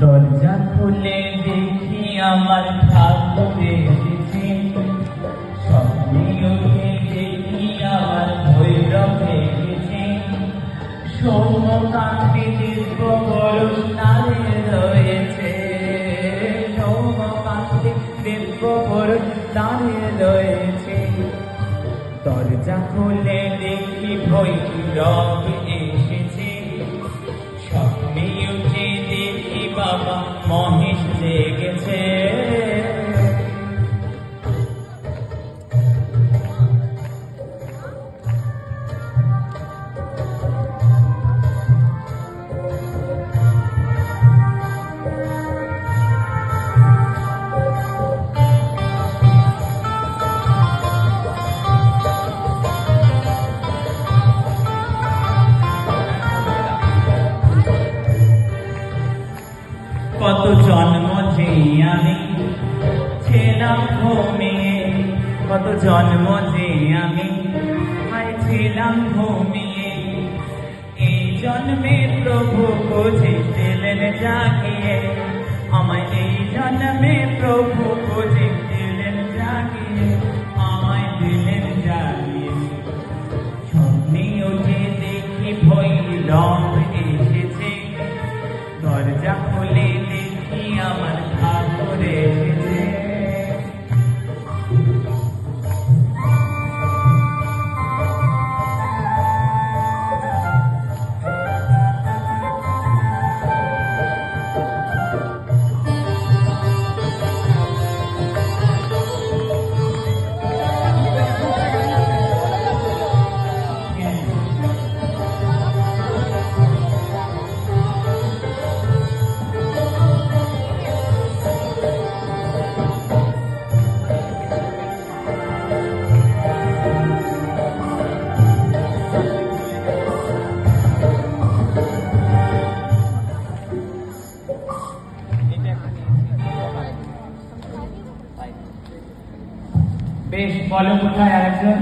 দরজা খুলে দেখি আমার ঠাকুর এসেছে স্বপ্নে উঠে দেখি আমার ভৈরব এসেছে নারে রয়েছে। দরজা খুলে দেখি ভৈরব দেখি কত জন্ম আমি ছিলাম ঘুমিয়ে কত জন্ম যে আমি ছিলাম ঘুমিয়ে এই জন্মে প্রভু বুঝে দিলেন জাগিয়ে, আমায় এই জন্মে প্রভু বুঝে দিলেন জাগিয়ে, আমায় দিলেন জাগিয়ে। স্বপ্নে উঠে দেখি ভৈরব বেশ বলে কোথায় আরেকজন।